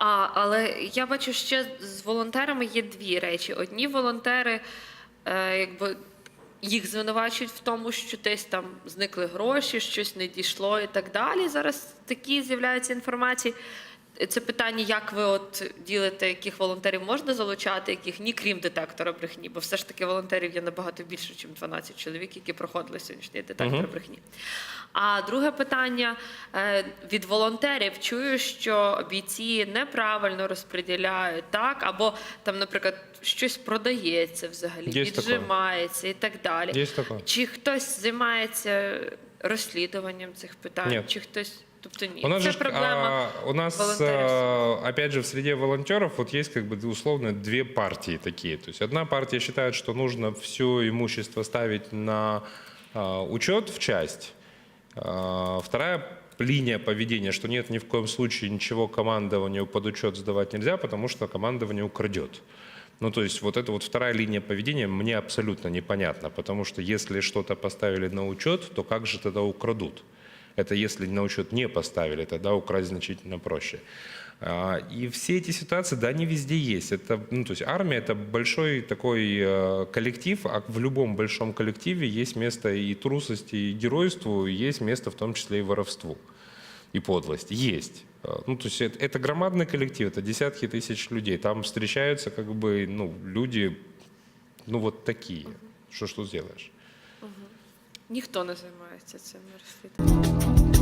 А, але я бачу, ще з волонтерами є дві речі. Одні волонтери, е, якби. Їх звинувачують в тому, що десь там зникли гроші, щось не дійшло і так далі. Зараз такі з'являються інформації. Це питання, як ви от ділите, яких волонтерів можна залучати, яких ні, крім детектора брехні, бо все ж таки волонтерів є набагато більше, ніж 12 чоловік, які проходили сьогоднішній детектор брехні. А друге питання е, від волонтерів чую, що бійці неправильно розподіляють так, або там, наприклад, щось продається взагалі, Є таке. віджимається і так далі. Є таке. Чи хтось займається розслідуванням цих питань, Ні. чи хтось, тобто ні, У нас, це же, проблема. а, у нас а, опять же, в среде волонтеров вот есть как бы условно две партии такие. То есть одна партия считает, что нужно все имущество ставить на а, учет в часть. А, вторая линия поведения, что нет, ни в коем случае ничего командованию под учет сдавать нельзя, потому что командование украдет. Ну, то есть вот эта вот вторая линия поведения мне абсолютно непонятна, потому что если что-то поставили на учет, то как же тогда украдут? Это если на учет не поставили, тогда украсть значительно проще. А, И все эти ситуации, да, они везде есть. Это, ну, то есть армия это большой такой э, коллектив, а в любом большом коллективе есть место и трусости, и геройству, и есть место в том числе и воровству, и подлости. Есть. Э, Ну, то есть это, это громадный коллектив, это десятки тысяч людей. Там встречаются как бы, ну, люди, ну, вот такие. Что тут сделаешь? Ніхто не займається цим розслідуванням.